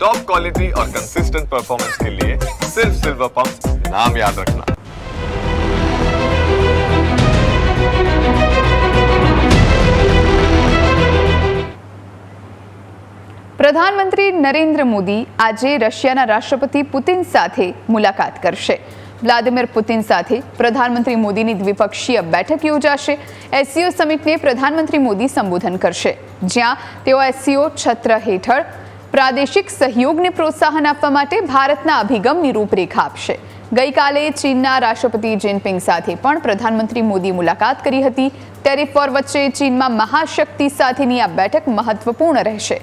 Top quality और consistent performance के लिए सिर्फ सिल्वर पंप नाम याद रखना પ્રધાનમંત્રી નરેન્દ્ર મોદી આજે રશિયાના રાષ્ટ્રપતિ પુતિન સાથે મુલાકાત કરશે વ્લાદિમીર પુતિન સાથે પ્રધાનમંત્રી મોદીની દ્વિપક્ષીય બેઠક યોજાશે એસસીઓ સમિટને પ્રધાનમંત્રી મોદી સંબોધન કરશે જ્યાં તેઓ એસસીઓ છત્ર હેઠળ પ્રાદેશિક સહયોગને પ્રોત્સાહન આપવા માટે ભારતના અભિગમની રૂપરેખા આપશે. ગઈકાલે ચીનના રાષ્ટ્રપતિ જિનપિંગ સાથે પણ પ્રધાનમંત્રી મોદી મુલાકાત કરી હતી. ટેરિફ ફોર વચ્ચે ચીનમાં મહાશક્તિ સાથેની આ બેઠક મહત્વપૂર્ણ રહેશે.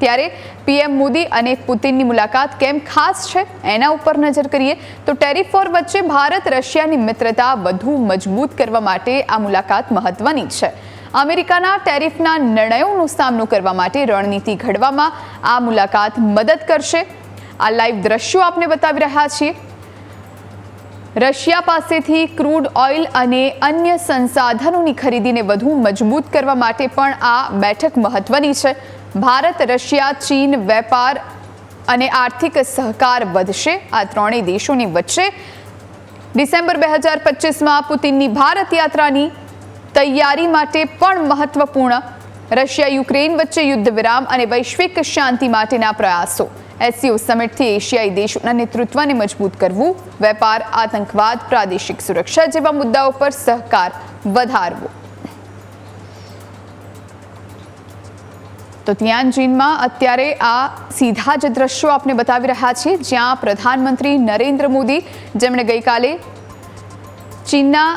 ત્યારે પીએમ મોદી અને પુતિનની મુલાકાત કેમ ખાસ છે એના ઉપર નજર કરીએ તો ટેરિફ ફોર વચ્ચે ભારત રશિયાની મિત્રતા વધુ મજબૂત કરવા માટે આ મુલાકાત મહત્વની છે. અમેરિકાના ટેરિફના નિર્ણયોનો સામનો કરવા માટે રણનીતિ ઘડવામાં આ મુલાકાત મદદ કરશે. આ લાઈવ દ્રશ્યો આપને બતાવી રહ્યા છીએ. રશિયા પાસેથી ક્રૂડ ઓઇલ અને અન્ય સંસાધનોની ખરીદીને વધુ મજબૂત કરવા માટે પણ આ બેઠક મહત્વની છે. ભારત, રશિયા, ચીન, વેપાર અને આર્થિક સહકાર વધશે. આ ત્રણેય દેશોની વચ્ચે ડિસેમ્બર બે હજાર પચીસમાં પુતિનની ભારત યાત્રાની તૈયારી માટે પણ મહત્વપૂર્ણ. રશિયા, યુક્રેન વચ્ચે યુદ્ધ વિરામ અને વૈશ્વિક શાંતિ માટેના પ્રયાસો. એસસીઓ સમિટથી એશિયાઈ દેશોના નેતૃત્વને મજબૂત કરવું, વેપાર, આતંકવાદ, પ્રાદેશિક સુરક્ષા જેવા મુદ્દાઓ પર સહકાર વધારવો. તો તિયાનજીનમાં અત્યારે આ સીધા જ દ્રશ્યો આપને બતાવી રહ્યા છીએ, જ્યાં પ્રધાનમંત્રી નરેન્દ્ર મોદી, જેમણે ગઈકાલે ચીનના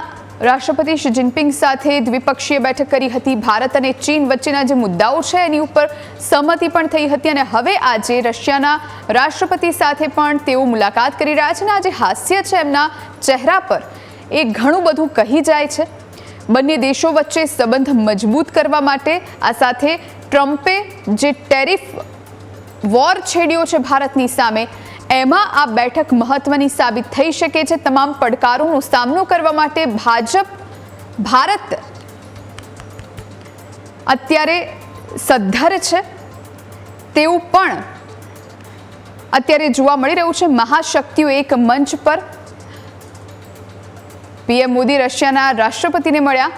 રાષ્ટ્રપતિ શી જિનપિંગ સાથે દ્વિપક્ષીય બેઠક કરી હતી. ભારત અને ચીન વચ્ચેના જે મુદ્દાઓ છે એની ઉપર સહમતિ પણ થઈ હતી અને હવે આજે રશિયાના રાષ્ટ્રપતિ સાથે પણ તેઓ મુલાકાત કરી રહ્યા છે અને આ જે હાસ્ય છે એમના ચહેરા પર એ ઘણું બધું કહી જાય છે. બંને દેશો વચ્ચે સંબંધ મજબૂત કરવા માટે આ સાથે ટ્રમ્પે જે ટેરિફ વોર છેડ્યો છે ભારતની સામે એમાં આ બેઠક મહત્વની સાબિત થઈ શકે છે. તમામ પડકારોનો સામનો કરવા માટે ભાજપ, ભારત અત્યારે સદ્ધર છે. તેવું પણ અત્યારે જોવા મળી રહ્યું છે. મહાશક્તિઓ એક મંચ પર પીએમ મોદી રશિયાના રાષ્ટ્રપતિને મળ્યા.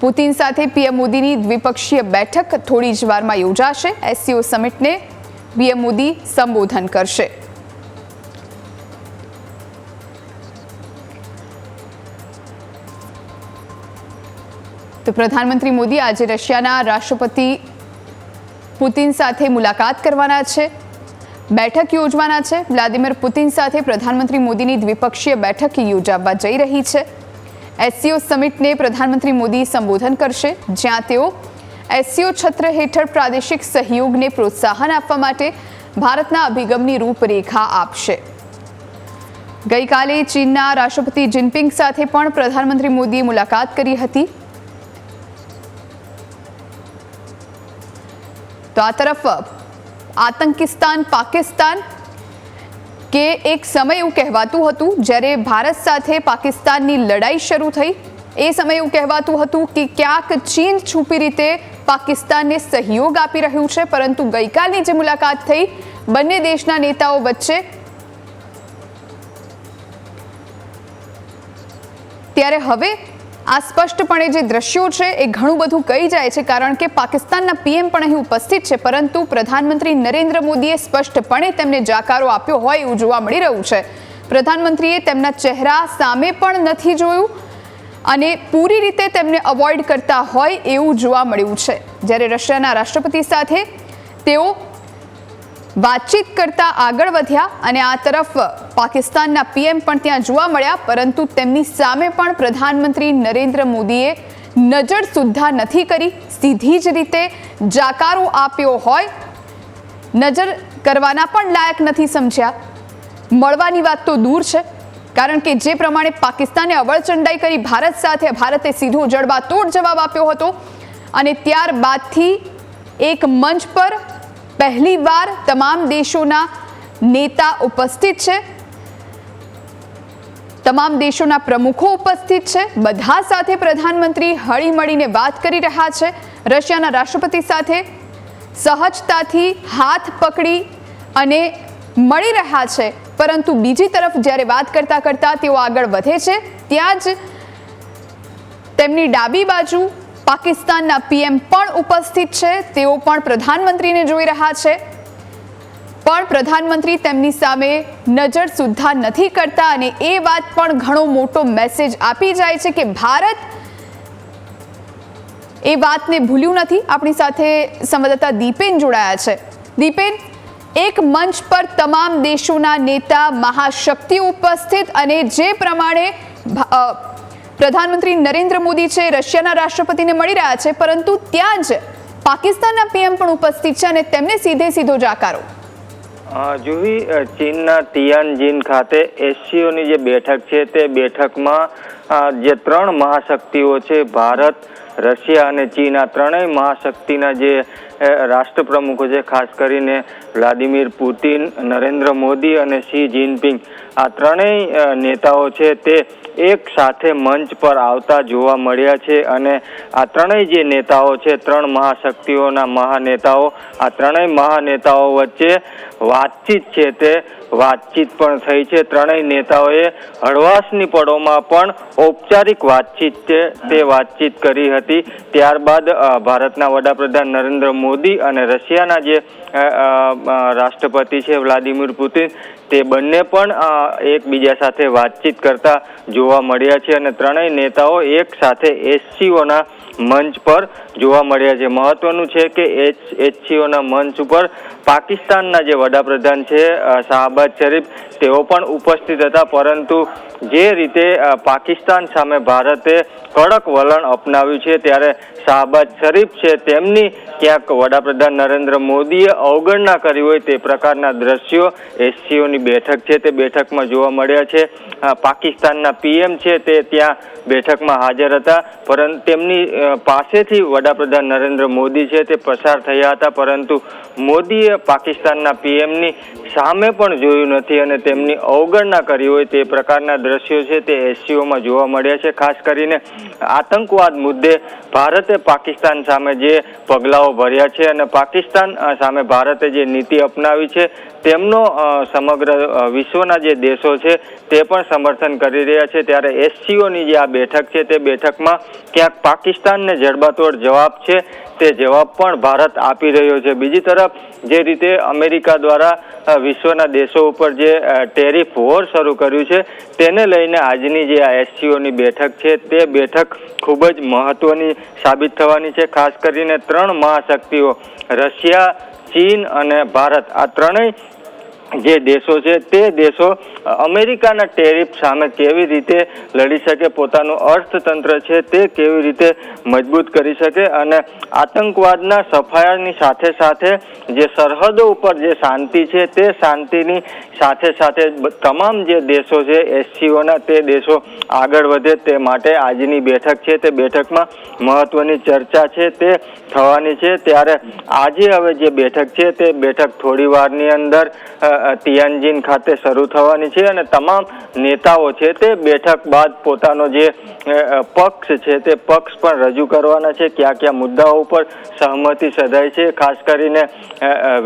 પુતિન સાથે પીએમ મોદીની દ્વિપક્ષીય બેઠક થોડી જ વારમાં યોજાશે. એસસીઓ સમિટને પીએમ મોદી સંબોધન કરશે. તો પ્રધાનમંત્રી મોદી આજે રશિયાના રાષ્ટ્રપતિ પુતિન સાથે મુલાકાત કરવાના છે. બેઠક યોજવાના છે. વ્લાદિમીર પુતિન સાથે પ્રધાનમંત્રી મોદીની દ્વિપક્ષીય બેઠક યોજાવા જઈ રહી છે. એસસીઓ સમિટને પ્રધાનમંત્રી મોદી સંબોધન કરશે, જ્યાં તેઓ એસસીઓ છત્ર હેઠળ પ્રાદેશિક સહયોગને પ્રોત્સાહન આપવા માટે ભારતના અભિગમની રૂપરેખા આપશે. ગઈકાલે ચીનના રાષ્ટ્રપતિ જિનપિંગ સાથે પણ પ્રધાનમંત્રી મોદીએ મુલાકાત કરી હતી. તો આ તરફ, આતંકિસ્તાન પાકિસ્તાન કે એક સમય એવું કહેવાતું હતું જ્યારે ભારત સાથે પાકિસ્તાનની લડાઈ શરૂ થઈ, એ સમયે એવું કહેવાતું હતું કે ક્યાંક ચીન છુપી રીતે પાકિસ્તાનને સહયોગ આપી રહ્યું છે, પરંતુ ગઈકાલની જે મુલાકાત થઈ, બંને દેશના નેતાઓ વચ્ચે ત્યારે હવે આ સ્પષ્ટપણે જે દ્રશ્યો છે એ ઘણું બધું કહી જાય છે, કારણ કે પાકિસ્તાનના પીએમ પણ અહીં ઉપસ્થિત છે, પરંતુ પ્રધાનમંત્રી નરેન્દ્ર મોદીએ સ્પષ્ટપણે તેમને જાકારો આપ્યો હોય એવું જોવા મળી રહ્યું છે. પ્રધાનમંત્રીએ તેમના ચહેરા સામે પણ નથી જોયું અને પૂરી રીતે તેમને અવોઇડ કરતા હોય એવું જોવા મળ્યું છે. જ્યારે રશિયાના રાષ્ટ્રપતિ સાથે તેઓ વાતચીત કરતા આગળ વધ્યા અને આ તરફ પાકિસ્તાનના પીએમ પણ ત્યાં જોવા મળ્યા, પરંતુ તેમની સામે પણ પ્રધાનમંત્રી નરેન્દ્ર મોદીએ નજર સુદ્ધા નથી કરી. સીધી જ રીતે જાકારો આપ્યો હોય, નજર કરવાના પણ લાયક નથી સમજ્યા. મળવાની વાત તો દૂર છે, કારણ કે જે પ્રમાણે પાકિસ્તાને અવળચંડાઈ કરી, ભારત સાથે ભારતે સીધો જડબાતોડ જવાબ આપ્યો હતો અને ત્યારબાદથી એક મંચ પર પહેલીવાર તમામ દેશોના નેતા ઉપસ્થિત છે. તમામ દેશોના પ્રમુખો ઉપસ્થિત છે. બધા સાથે પ્રધાનમંત્રી હળી મળીને વાત કરી રહ્યા છે. રશિયાના રાષ્ટ્રપતિ સાથે સહજતાથી હાથ પકડી અને મળી રહ્યા છે. પરંતુ બીજી તરફ જ્યારે વાત કરતા કરતા તેઓ આગળ વધે છે, ત્યાં જ તેમની ડાબી બાજુ પાકિસ્તાનના પીએમ પણ ઉપસ્થિત છે. તેઓ પણ પ્રધાનમંત્રીને જોઈ રહ્યા છે. પણ પ્રધાનમંત્રી તેમની સામે નજર સુદ્ધા નથી કરતા અને એ વાત પણ ઘણો મોટો મેસેજ આપી જાય છે કે ભારત એ વાતને ભૂલ્યું નથી. આપણી સાથે સંવાદદાતા દીપેન જોડાયા છે. દીપેન, એક મંચ પર તમામ દેશોના નેતા મહાશક્તિ ઉપસ્થિત અને જે પ્રમાણે પ્રધાનમંત્રી નરેન્દ્ર મોદી છે, રશિયાના રાષ્ટ્રપતિને મળી રહ્યા છે, પરંતુ ત્યાં જ પાકિસ્તાનના પીએમ પણ ઉપસ્થિત છે અને તેમને સીધે સીધો જાકારો જુવી ચીનના તિયાનજીન ખાતે એસસીઓની જે બેઠક છે, તે બેઠકમાં જે ત્રણ મહાશક્તિઓ છે, ભારત રશિયા અને ચીન આ ત્રણેય મહાશક્તિના જે રાષ્ટ્રપ્રમુખો છે, ખાસ કરીને વ્લાદિમીર પુતિન, નરેન્દ્ર મોદી અને શી જિનપિંગ, આ ત્રણેય નેતાઓ છે તે એક સાથે મંચ પર આવતા જોવા મળ્યા છે અને આ ત્રણેય જે નેતાઓ છે, ત્રણ મહાશક્તિઓના મહાનેતાઓ, આ ત્રણેય મહાનેતાઓ વચ્ચે વાતચીત છે તે, વાતચીત પણ થઈ છે. ત્રણેય નેતાઓએ હળવાશની પળોમાં પણ ઔપચારિક વાતચીત છે, તે વાતચીત કરી હતી. ત્યારબાદ ભારતના વડાપ્રધાન નરેન્દ્ર મોદી અને રશિયાના જે રાષ્ટ્રપતિ છે વ્લાદિમીર પુતિન, તે બંને પણ એકબીજા સાથે વાતચીત કરતા જોવા મળ્યા છે અને ત્રણેય નેતાઓ એક સાથે એસસીઓના મંચ પર જોવા મળ્યા છે. મહત્વનું છે કે એચ એચસીઓના મંચ ઉપર પાકિસ્તાનના જે વડાપ્રધાન છે શાહબાજ શરીફ, તેઓ પણ ઉપસ્થિત હતા. પરંતુ જે રીતે પાકિસ્તાન સામે ભારતે કડક વલણ અપનાવ્યું છે, ત્યારે શાહબાજ શરીફ છે, તેમની ક્યાંક વડાપ્રધાન નરેન્દ્ર મોદીએ અવગણના કરી હોય તે પ્રકારના દ્રશ્યો એસસીઓની બેઠક છે, તે બેઠકમાં જોવા મળ્યા છે. પાકિસ્તાનના પીએમ છે, તે ત્યાં બેઠકમાં હાજર હતા. પરંતુ તેમની પાસેથી વડાપ્રધાન નરેન્દ્ર મોદી છે તે પસાર થયા હતા, પરંતુ મોદીએ પાકિસ્તાનના પીએમની સામે પણ જોયું નથી અને તેમની અવગણના કરી હોય તે પ્રકારના દ્રશ્યો છે તે એસસીઓમાં જોવા મળ્યા છે. ખાસ કરીને આતંકવાદ મુદ્દે ભારતે પાકિસ્તાન સામે જે પગલાઓ ભર્યા છે અને પાકિસ્તાન સામે ભારતે જે નીતિ અપનાવી છે તેમનો સમગ્ર વિશ્વના જે દેશો છે તે પણ સમર્થન કરી રહ્યા છે. ત્યારે એસસીઓની જે આ બેઠક છે તે બેઠકમાં ક્યાંક પાકિસ્તાનને જડબાતોડ જવાબ છે. તે જવાબ પણ ભારત આપી રહ્યો છે. બીજી તરફ, જે રીતે અમેરિકા દ્વારા વિશ્વના દેશો ઉપર જે ટેરિફ વોર શરૂ કર્યું છે, તેને લઈને આજની જે આ એસસીઓની બેઠક છે તે બેઠક ખૂબ જ મહત્વની સાબિત થવાની છે. ખાસ કરીને ત્રણ મહાશક્તિઓ, રશિયા, ચીન અને ભારત. આ ત્રણેય જે દેશો છે તે દેશો અમેરિકાના ટેરિફ સામે કેવી રીતે લડી શકે, પોતાનું અર્થતંત્ર છે તે કેવી રીતે મજબૂત કરી શકે અને આતંકવાદના સફાયાની સાથે સાથે જે સરહદો ઉપર જે શાંતિ છે તે શાંતિની સાથે સાથે તમામ જે દેશો છે, એસસીઓના તે દેશો આગળ વધે તે માટે આજની બેઠક છે. તે બેઠકમાં મહત્વની ચર્ચા છે, તે થવાની છે. ત્યારે આજે હવે જે બેઠક છે તે બેઠક થોડી વારની અંદર તિયાનજિન ખાતે શરૂ થવાની છે અને તમામ નેતાઓ છે તે બેઠક બાદ પોતાનો જે પક્ષ છે તે પક્ષ પણ રજૂ કરવાના છે. કયા કયા મુદ્દાઓ ઉપર સહમતિ સધાય છે. ખાસ કરીને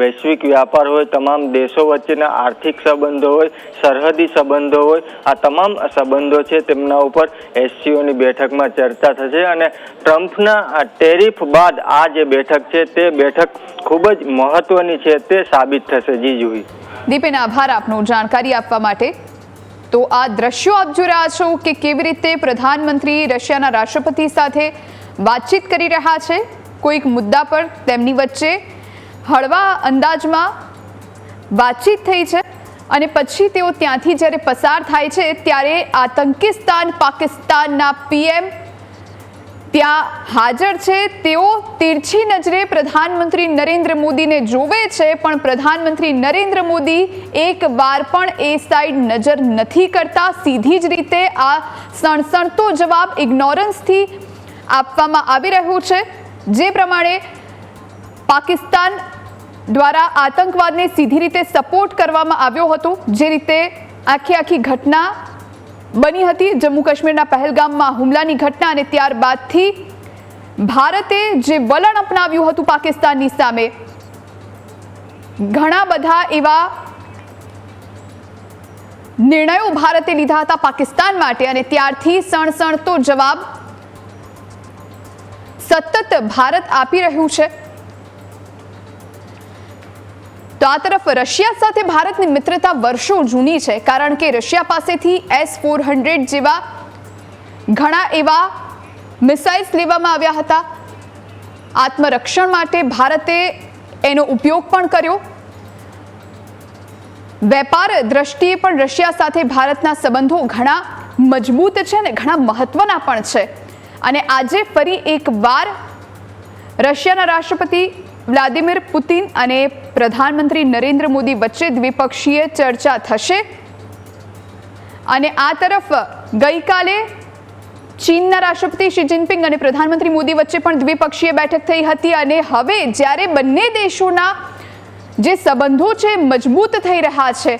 વૈશ્વિક વ્યાપાર હોય, તમામ દેશો વચ્ચેના આર્થિક સંબંધો હોય, સરહદી સંબંધો હોય, આ તમામ સંબંધો છે તેમના ઉપર એસસીઓની બેઠકમાં ચર્ચા થશે અને ટ્રમ્પના ટેરિફ બાદ આ જે બેઠક છે તે બેઠક ખૂબ જ મહત્વની છે તે સાબિત થશે. જી જુહી દીપેન આભાર આપનો જાણકારી આપવા માટે. તો આ દ્રશ્યો આપ જોઈ રહ્યા છો કે કેવી રીતે પ્રધાનમંત્રી રશિયાના રાષ્ટ્રપતિ સાથે વાતચીત કરી રહ્યા છે. કોઈક મુદ્દા પર તેમની વચ્ચે હળવા અંદાજમાં વાતચીત થઈ છે અને પછી તેઓ ત્યાંથી જ્યારે પસાર થાય છે, ત્યારે આતંકિસ્તાન પાકિસ્તાનના પીએમ ત્યાં હાજર છે. તેઓ તીરછી નજરે પ્રધાનમંત્રી નરેન્દ્ર મોદીને જોવે છે, પણ પ્રધાનમંત્રી નરેન્દ્ર મોદી એક વાર પણ એ સાઈડ નજર નથી કરતા. સીધી જ રીતે આ સણસણતો જવાબ ઇગ્નોરન્સથી આપવામાં આવી રહ્યું છે. જે પ્રમાણે પાકિસ્તાન દ્વારા આતંકવાદને સીધી રીતે સપોર્ટ કરવામાં આવ્યો હતો. જે રીતે આખી આખી ઘટના બની હતી જમ્મુ કાશ્મીરના પહેલગામમાં હુમલાની ઘટના અને ત્યારબાદથી ભારતે જે વલણ અપનાવ્યું હતું પાકિસ્તાનની સામે, ઘણા બધા એવા નિર્ણયો ભારતે લીધા હતા પાકિસ્તાન માટે અને ત્યારથી સણસણતો જવાબ સતત ભારત આપી રહ્યું છે. તો આ તરફ રશિયા સાથે ભારતની મિત્રતા વર્ષો જૂની છે, કારણ કે રશિયા પાસેથી એસ ફોર હંડ્રેડ જેવા ઘણા એવા મિસાઇલ્સ લેવામાં આવ્યા હતા. આત્મરક્ષણ માટે ભારતે એનો ઉપયોગ પણ કર્યો. વેપાર દ્રષ્ટિએ પણ રશિયા સાથે ભારતના સંબંધો ઘણા મજબૂત છે અને ઘણા મહત્વના પણ છે. અને આજે ફરી એકવાર રશિયાના રાષ્ટ્રપતિ વ્લાદિમીર પુતિન અને પ્રધાનમંત્રી નરેન્દ્ર મોદી વચ્ચે દ્વિપક્ષીય ચર્ચા થશે. અને આ તરફ ગઈકાલે ચીનના રાષ્ટ્રપતિ શી જિનપિંગ અને પ્રધાનમંત્રી મોદી વચ્ચે પણ દ્વિપક્ષીય બેઠક થઈ હતી અને હવે જ્યારે બંને દેશોના જે સંબંધો છે મજબૂત થઈ રહ્યા છે,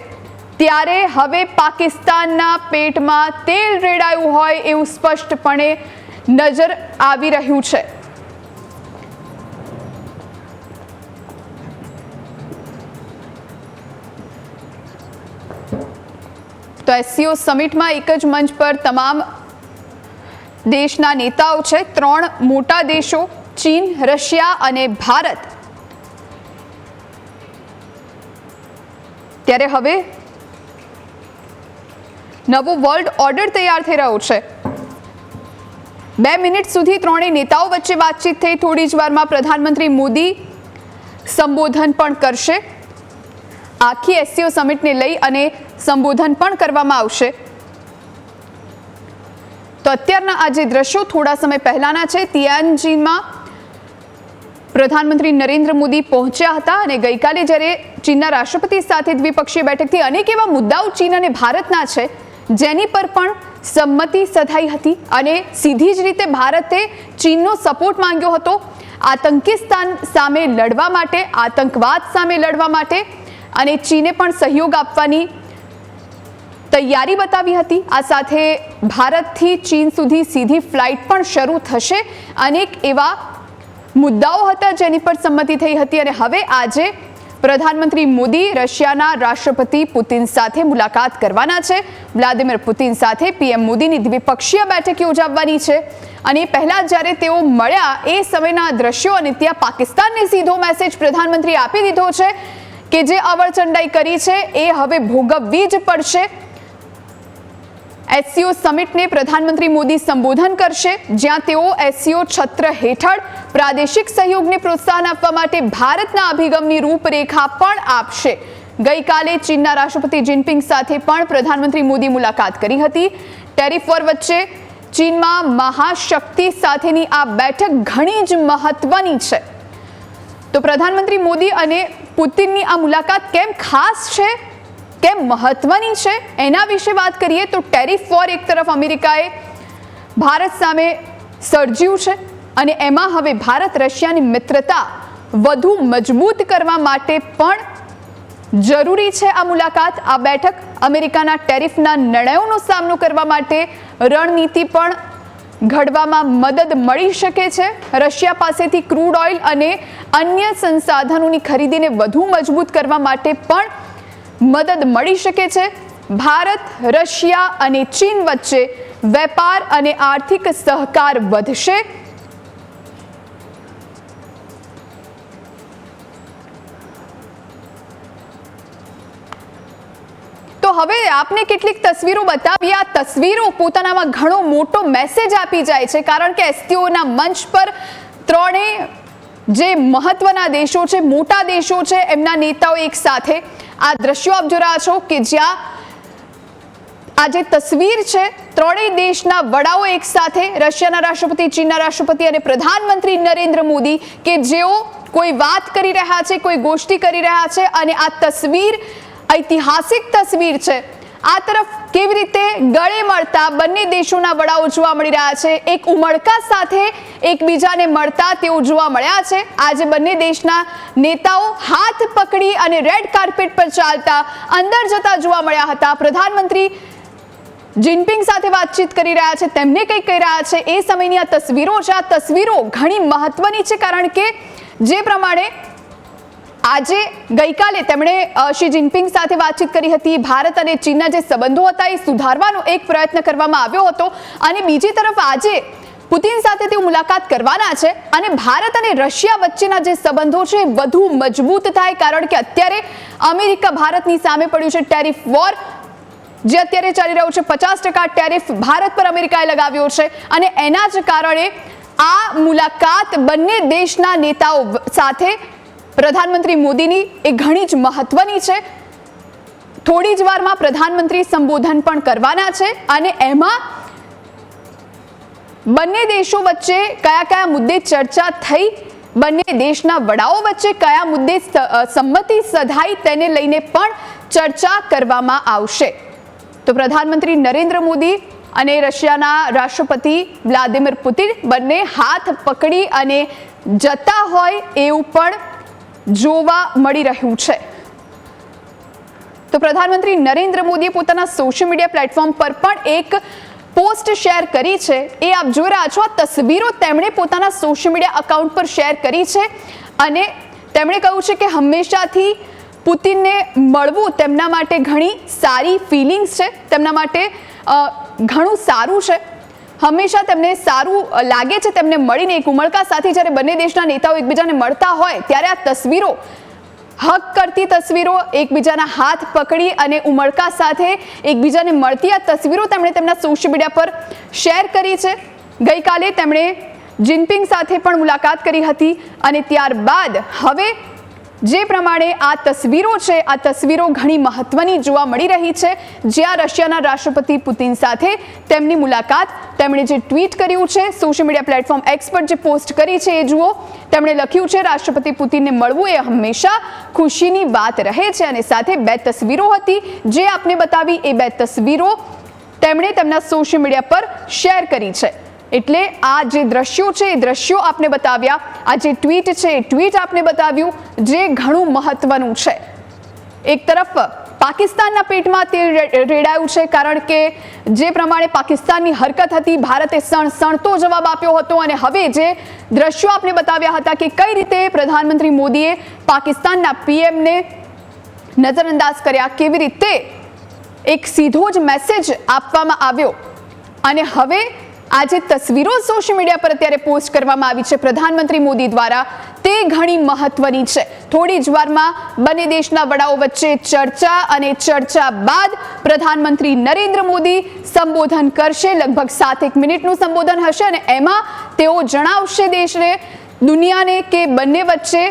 ત્યારે હવે પાકિસ્તાનના પેટમાં તેલ રેડાયું હોય એવું સ્પષ્ટપણે નજર આવી રહ્યું છે. તો એસસીઓ સમિટમાં એક જ મંચ પર તમામ દેશના નેતાઓ છે. ત્રણ મોટા દેશો, ચીન, રશિયા અને ભારત. ત્યારે હવે નવો વર્લ્ડ ઓર્ડર તૈયાર થઈ રહ્યો છે. બે મિનિટ સુધી ત્રણેય નેતાઓ વચ્ચે વાતચીત થઈ. થોડી જ વારમાં પ્રધાનમંત્રી મોદી સંબોધન પણ કરશે. આખી એસસીઓ સમિટને લઈ અને સંબોધન પણ કરવામાં આવશે. તો અત્યારના આ જે દ્રશ્યો થોડા સમય પહેલાના છે તિયાનજીનમાં પ્રધાનમંત્રી નરેન્દ્ર મોદી પહોંચ્યા હતા અને ગઈકાલે જ્યારે ચીનના રાષ્ટ્રપતિ સાથે દ્વિપક્ષીય બેઠકથી અનેક એવા મુદ્દાઓ ચીન અને ભારતના છે, જેની પર પણ સંમતિ સધાઈ હતી અને સીધી જ રીતે ભારતે ચીનનો સપોર્ટ માંગ્યો હતો આતંકિસ્તાન સામે લડવા માટે, આતંકવાદ સામે લડવા માટે અને ચીને પણ સહયોગ આપવાની તૈયારી બતાવી હતી. આ સાથે ભારતથી ચીન સુધી સીધી ફ્લાઇટ પણ શરૂ થશે. અનેક એવા મુદ્દાઓ હતા જેની પર સંમતિ થઈ હતી અને હવે આજે પ્રધાનમંત્રી મોદી રશિયાના રાષ્ટ્રપતિ પુતિન સાથે મુલાકાત કરવાના છે. વ્લાદિમીર પુતિન સાથે પીએમ મોદીની દ્વિપક્ષીય બેઠક યોજાવાની છે અને પહેલા જ્યારે તેઓ મળ્યા, એ સમયના દ્રશ્યો અને ત્યાં પાકિસ્તાનને સીધો મેસેજ પ્રધાનમંત્રીએ આપી દીધો છે કે જે અવળચંડાઈ કરી છે, એ હવે ભોગવવી જ પડશે. એસસીઓ સમિટને પ્રધાનમંત્રી મોદી સંબોધન કરશે, જ્યાં તેઓ એસસીઓ છત્ર હેઠળ પ્રાદેશિક સહયોગને પ્રોત્સાહન આપવા માટે ભારતના અભિગમની રૂપરેખા પણ આપશે. ગઈકાલે ચીનના રાષ્ટ્રપતિ જિનપિંગ સાથે પણ પ્રધાનમંત્રી મોદી મુલાકાત કરી હતી. ટેરિફ વોર વચ્ચે ચીનમાં મહાશક્તિ સાથેની આ બેઠક ઘણી જ મહત્વની છે. તો પ્રધાનમંત્રી મોદી અને પુતિનની આ મુલાકાત કેમ ખાસ છે? કેમ મહત્વની છે? એના વિશે વાત કરીએ તો ટેરિફ વોર એક તરફ અમેરિકાએ ભારત સામે સર્જ્યું છે અને એમાં હવે ભારત રશિયાની મિત્રતા વધુ મજબૂત કરવા માટે પણ જરૂરી છે આ મુલાકાત. આ બેઠક અમેરિકાના ટેરિફના નિર્ણયોનો સામનો કરવા માટે રણનીતિ પણ ઘડવામાં મદદ મળી શકે છે. રશિયા પાસેથી ક્રૂડ ઓઇલ અને અન્ય સંસાધનોની ખરીદીને વધુ મજબૂત કરવા માટે પણ મદદ મળી શકે છે. ભારત, રશિયા અને ચીન વચ્ચે વેપાર અને આર્થિક સહકાર વધશે. તો હવે આપને કેટલીક તસવીરો બતાવી. આ તસવીરો પોતાનામાં ઘણો મોટો મેસેજ આપી જાય છે. કારણ કે એસટીઓના મંચ પર ત્રણેય જે મહત્વના દેશો છે, મોટા દેશો છે, એમના નેતાઓ એક સાથે આ દ્રશ્યો આપ જોઈ રહ્યા છો કે જ્યાં આ જે તસવીર છે, ત્રણેય દેશના વડાઓ એક સાથે, રશિયાના રાષ્ટ્રપતિ, ચીનના રાષ્ટ્રપતિ અને પ્રધાનમંત્રી નરેન્દ્ર મોદી કે જેઓ કોઈ વાત કરી રહ્યા છે, કોઈ ગોષ્ઠી કરી રહ્યા છે અને આ તસવીર, ઐતિહાસિક તસવીર છે. આ તરફ કેવી રીતે ગળે મળતા બંને દેશોના વડાઓ જોવા મળી રહ્યા છે? એક ઉમળકા સાથે એકબીજાને મળતા તેઓ જોવા મળ્યા છે. આજે બંને દેશના નેતાઓ હાથ પકડી અને રેડ કાર્પેટ પર ચાલતા અંદર જતા જોવા મળ્યા હતા. પ્રધાનમંત્રી જિનપિંગ સાથે વાતચીત કરી રહ્યા છે. તેમને કંઈક કહી રહ્યા છે? એ સમયની આ તસવીરો છે. આ તસવીરો ઘણી મહત્વની છે કારણ કે જે પ્રમાણે આજે ગઈકાલે તેમણે શી જિનપિંગ સાથે વાતચીત કરી હતી. ભારત અને ચીનના જે સંબંધો હતા એ સુધારવાનો એક પ્રયત્ન કરવામાં આવ્યો હતો. અને બીજી તરફ આજે પુતિન સાથે તેઓ મુલાકાત કરવાના છે અને ભારત અને રશિયા વચ્ચેના જે સંબંધો છે વધુ મજબૂત થાય કારણ કે અત્યારે અમેરિકા ભારતની સામે પડ્યું છે ટેરિફ વોર, જે અત્યારે ચાલી રહ્યું છે. પચાસ ટકા ટેરિફ ભારત પર અમેરિકાએ લગાવ્યો છે. અને એના જ કારણે આ મુલાકાત બંને દેશના નેતાઓ સાથે પ્રધાનમંત્રી મોદીની એ ઘણી જ મહત્વની છે. થોડી જ વારમાં પ્રધાનમંત્રી સંબોધન પણ કરવાના છે અને એમાં બંને દેશો વચ્ચે કયા કયા મુદ્દે ચર્ચા થઈ, બંને દેશના વડાઓ વચ્ચે કયા મુદ્દે સંમતિ સધાઈ તેને લઈને પણ ચર્ચા કરવામાં આવશે. તો પ્રધાનમંત્રી નરેન્દ્ર મોદી અને રશિયાના રાષ્ટ્રપતિ વ્લાદિમીર પુતિન બંને હાથ પકડી અને જતા હોય એવું પણ જોવા મળી રહ્યું છે. તો પ્રધાનમંત્રી નરેન્દ્ર મોદીએ પોતાના સોશિયલ મીડિયા પ્લેટફોર્મ પર પણ એક પોસ્ટ શેર કરી છે. એ આપ જોઈ રહ્યા છો, આ તસવીરો તેમણે પોતાના સોશિયલ મીડિયા અકાઉન્ટ પર શેર કરી છે અને તેમણે કહ્યું છે કે હંમેશાથી પુતિનને મળવું તેમના માટે ઘણી સારી ફિલિંગ્સ છે. તેમના માટે ઘણું સારું છે. હંમેશા તેમને સારું લાગે છે તેમને મળીને એક ઉમળકા સાથે જ્યારે બંને દેશના નેતાઓ એકબીજાને મળતા હોય, ત્યારે આ તસવીરો, હક કરતી તસવીરો, એકબીજાના હાથ પકડી અને ઉમળકા સાથે એકબીજાને મળતી આ તસવીરો તેમણે તેમના સોશિયલ મીડિયા પર શેર કરી છે. ગઈકાલે તેમણે જિનપિંગ સાથે પણ મુલાકાત કરી હતી અને ત્યારબાદ હવે જે પ્રમાણે આ તસવીરો છે, આ તસવીરો ઘણી મહત્વની જોવા મળી રહી છે. જ્યાં રશિયાના રાષ્ટ્રપતિ પુતિન સાથે તેમની મુલાકાત તેમણે જે ટ્વીટ કર્યું છે સોશિયલ મીડિયા પ્લેટફોર્મ એક્સ પર જે પોસ્ટ કરી છે એ જુઓ. તેમણે લખ્યું છે, રાષ્ટ્રપતિ પુતિનને મળવું એ હંમેશા ખુશીની વાત રહે છે. અને સાથે બે તસવીરો હતી. જે આપને બતાવી એ બે તસવીરો તેમણે તેમના સોશિયલ મીડિયા પર શેર કરી છે. એટલે આ જે દ્રશ્યો છે, એ દ્રશ્યો આપને બતાવ્યા. આ જે ટ્વીટ છે, એ ટ્વીટ આપને બતાવ્યું જે ઘણું મહત્વનું છે. એક તરફ, પાકિસ્તાનના પેટમાં તે રે- રેડાયું છે કારણ કે જે પ્રમાણે પાકિસ્તાનની હરકત હતી, ભારતે સણ સણતો જવાબ આપ્યો હતો અને હવે જે દ્રશ્યો આપને બતાવ્યા હતા કે કઈ રીતે પ્રધાનમંત્રી મોદીએ પાકિસ્તાનના પીએમને નજરઅંદાજ કર્યા, કેવી રીતે એક સીધો જ મેસેજ આપવામાં આવ્યો. અને હવે આ જે તસવીરો સોશિયલ મીડિયા પર અત્યારે પોસ્ટ કરવામાં આવી છે. પ્રધાનમંત્રી મોદી દ્વારા તે ઘણી મહત્વની છે. થોડી જ વારમાં બંને દેશના વડાઓ વચ્ચે ચર્ચા અને ચર્ચા બાદ પ્રધાનમંત્રી નરેન્દ્ર મોદી સંબોધન કરશે. લગભગ સાતેક મિનિટનું સંબોધન હશે અને એમાં તેઓ જણાવશે દેશને દુનિયાને કે બંને વચ્ચે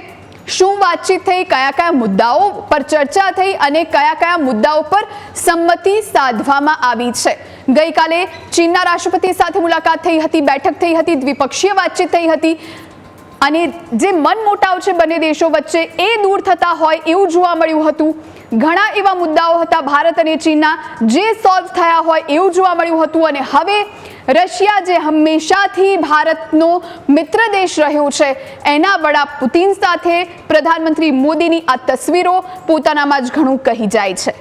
શું વાતચીત થઈ, કયા કયા મુદ્દાઓ પર ચર્ચા થઈ અને કયા કયા મુદ્દાઓ પર સંમતિ સાધવામાં આવી છે. ગઈકાલે ચીનના રાષ્ટ્રપતિ સાથે મુલાકાત થઈ હતી, બેઠક થઈ હતી, દ્વિપક્ષીય વાતચીત થઈ હતી. અને જે મન મોટાવ છે બંને દેશો વચ્ચે એ દૂર થતા હોય એવું જોવા મળ્યું હતું. ઘણા એવા મુદ્દાઓ હતા ભારત અને ચીનના જે સોલ્વ થયા હોય એવું જોવા મળ્યું હતું. અને હવે રશિયા જે હંમેશાથી ભારતનો મિત્ર દેશ રહ્યો છે, એના વડા પુતિન સાથે પ્રધાનમંત્રી મોદીની આ તસવીરો પોતાનામાં જ ઘણું કહી જાય છે.